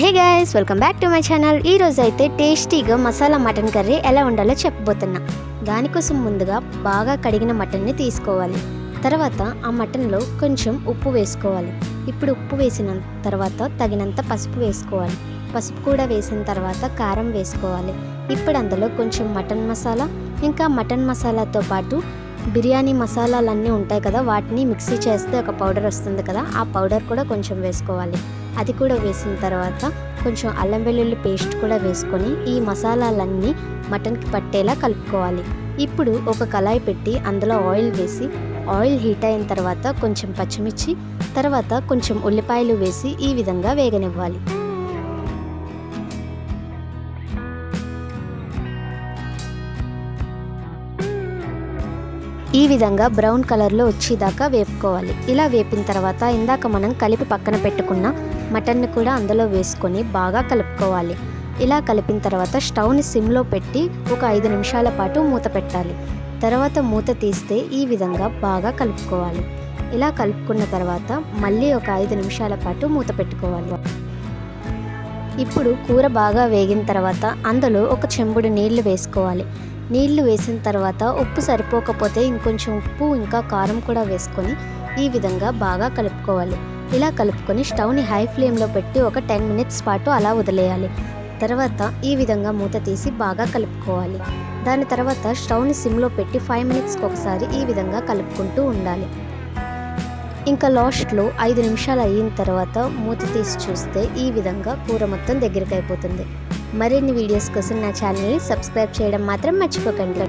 Hey guys welcome back to my channel. ఈ రోజు అయితే టేస్టీగా మసాలా మటన్ కర్రీ ఎలా ఉండాలో చెప్పబోతున్నా. దానికోసం ముందుగా బాగా కడిగిన మటన్ని తీసుకోవాలి. తర్వాత ఆ మటన్లో కొంచెం ఉప్పు వేసుకోవాలి. ఇప్పుడు ఉప్పు వేసిన తర్వాత తగినంత పసుపు వేసుకోవాలి. పసుపు కూడా వేసిన తర్వాత కారం వేసుకోవాలి. ఇప్పుడు అందులో కొంచెం మటన్ మసాలా ఇంకా మటన్ మసాలాతో పాటు బిర్యానీ మసాలాలన్నీ ఉంటాయి కదా వాటిని మిక్సీ చేస్తే ఒక పౌడర్ వస్తుంది కదా ఆ పౌడర్ కూడా కొంచెం వేసుకోవాలి. అది కూడా వేసిన తర్వాత కొంచెం అల్లం వెల్లుల్లి పేస్ట్ కూడా వేసుకొని ఈ మసాలాలన్నీ మటన్కి పట్టేలా కలుపుకోవాలి. ఇప్పుడు ఒక కళాయి పెట్టి అందులో ఆయిల్ వేసి ఆయిల్ హీట్ అయిన తర్వాత కొంచెం పచ్చిమిర్చి తర్వాత కొంచెం ఉల్లిపాయలు వేసి ఈ విధంగా వేగనివ్వాలి. ఈ విధంగా బ్రౌన్ కలర్లో వచ్చేదాకా వేపుకోవాలి. ఇలా వేపిన తర్వాత ఇందాక మనం కలిపి పక్కన పెట్టుకున్న మటన్ని కూడా అందులో వేసుకొని బాగా కలుపుకోవాలి. ఇలా కలిపిన తర్వాత స్టవ్ని సిమ్లో పెట్టి ఒక ఐదు నిమిషాల పాటు మూత పెట్టాలి. తర్వాత మూత తీస్తే ఈ విధంగా బాగా కలుపుకోవాలి. ఇలా కలుపుకున్న తర్వాత మళ్ళీ ఒక ఐదు నిమిషాల పాటు మూత పెట్టుకోవాలి. ఇప్పుడు కూర బాగా వేగిన తర్వాత అందులో ఒక చెంబుడు నీళ్ళు వేసుకోవాలి. నీళ్ళు వేసిన తర్వాత ఉప్పు సరిపోకపోతే ఇంకొంచెం ఉప్పు ఇంకా కారం కూడా వేసుకొని ఈ విధంగా బాగా కలుపుకోవాలి. ఇలా కలుపుకొని స్టవ్ని హై ఫ్లేమ్లో పెట్టి ఒక టెన్ మినిట్స్ పాటు అలా వదిలేయాలి. తర్వాత ఈ విధంగా మూత తీసి బాగా కలుపుకోవాలి. దాని తర్వాత స్టవ్ని సిమ్లో పెట్టి ఫైవ్ మినిట్స్కి ఒకసారి ఈ విధంగా కలుపుకుంటూ ఉండాలి. ఇంకా లాస్ట్లో ఐదు నిమిషాలు అయిన తర్వాత మూత తీసి చూస్తే ఈ విధంగా కూర మొత్తం దగ్గరికి అయిపోతుంది. మరిన్ని వీడియోస్ కోసం నా ఛానల్ని సబ్స్క్రైబ్ చేయడం మాత్రం మర్చిపోకండి.